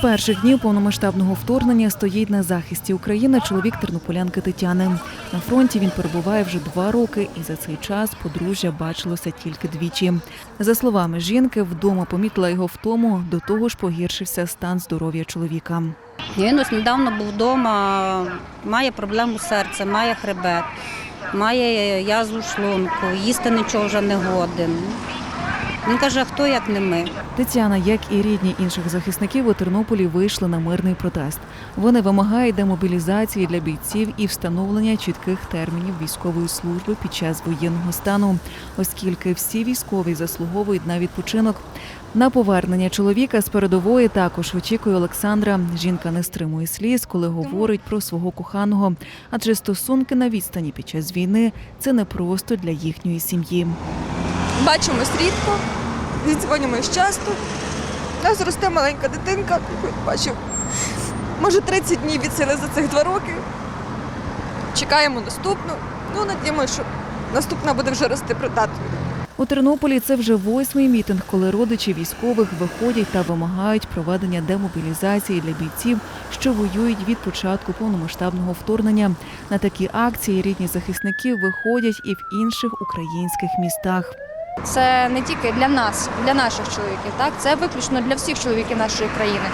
перших днів повномасштабного вторгнення стоїть на захисті України чоловік тернополянки Тетяни. На фронті він перебуває вже два роки, і за цей час подружжя бачилося тільки двічі. За словами жінки, вдома помітила його втому, до того ж погіршився стан здоров'я чоловіка. Він ось недавно був вдома, має проблему серця, має хребет, має язву шлунку, їсти нічого вже не годен. Він каже, хто як не ми. Тетяна, як і рідні інших захисників у Тернополі, вийшли на мирний протест. Вони вимагають демобілізації для бійців і встановлення чітких термінів військової служби під час воєнного стану, оскільки всі військові заслуговують на відпочинок. На повернення чоловіка з передової також очікує Олександра. Жінка не стримує сліз, коли говорить про свого коханого, адже стосунки на відстані під час війни це не просто для їхньої сім'ї. Бачимось рідко, віддзвонюємось часто. У нас росте маленька дитинка, бачив. Може, 30 днів від сили за цих два роки. Чекаємо наступну. Ну, надіємося, що наступна буде вже рости при. У Тернополі це вже восьмий мітинг, коли родичі військових виходять та вимагають проведення демобілізації для бійців, що воюють від початку повномасштабного вторгнення. На такі акції рідні захисників виходять і в інших українських містах. Це не тільки для нас, для наших чоловіків, так це виключно для всіх чоловіків нашої країни.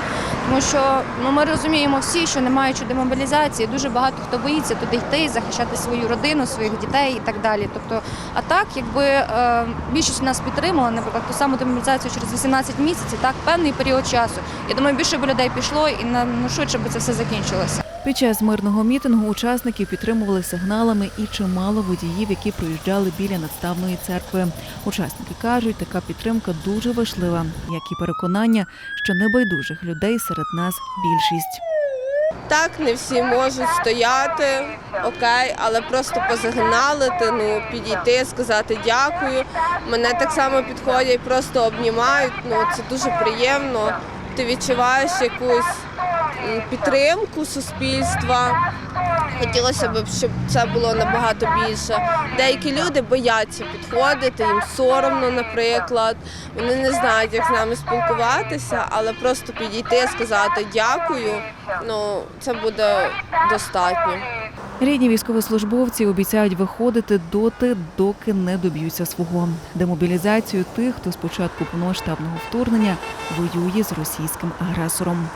Тому що ну ми розуміємо всі, що не маючи демобілізації, дуже багато хто боїться туди йти, захищати свою родину, своїх дітей і так далі. Тобто, а так, якби е, більшість нас підтримала, наприклад, ту саму демобілізацію через 18 місяців, так певний період часу. Я думаю, більше б людей пішло і на ну, швидше би це все закінчилося. Під час мирного мітингу учасників підтримували сигналами і чимало водіїв, які проїжджали біля надставної церкви. Учасники кажуть, така підтримка дуже важлива, як і переконання, що небайдужих людей серед нас більшість. Так, не всі можуть стояти, окей, але просто позагналити, ну, підійти, сказати дякую. Мене так само підходять, просто обнімають. Ну, це дуже приємно. Ти відчуваєш якусь підтримку суспільства. Хотілося б, щоб це було набагато більше. Деякі люди бояться підходити, їм соромно, наприклад. Вони не знають, як з нами спілкуватися, але просто підійти, сказати дякую. Ну, це буде достатньо. Рідні військовослужбовці обіцяють виходити доти, доки не доб'ються свого. Демобілізацію тих, хто з початку повномасштабного вторгнення воює з російським агресором.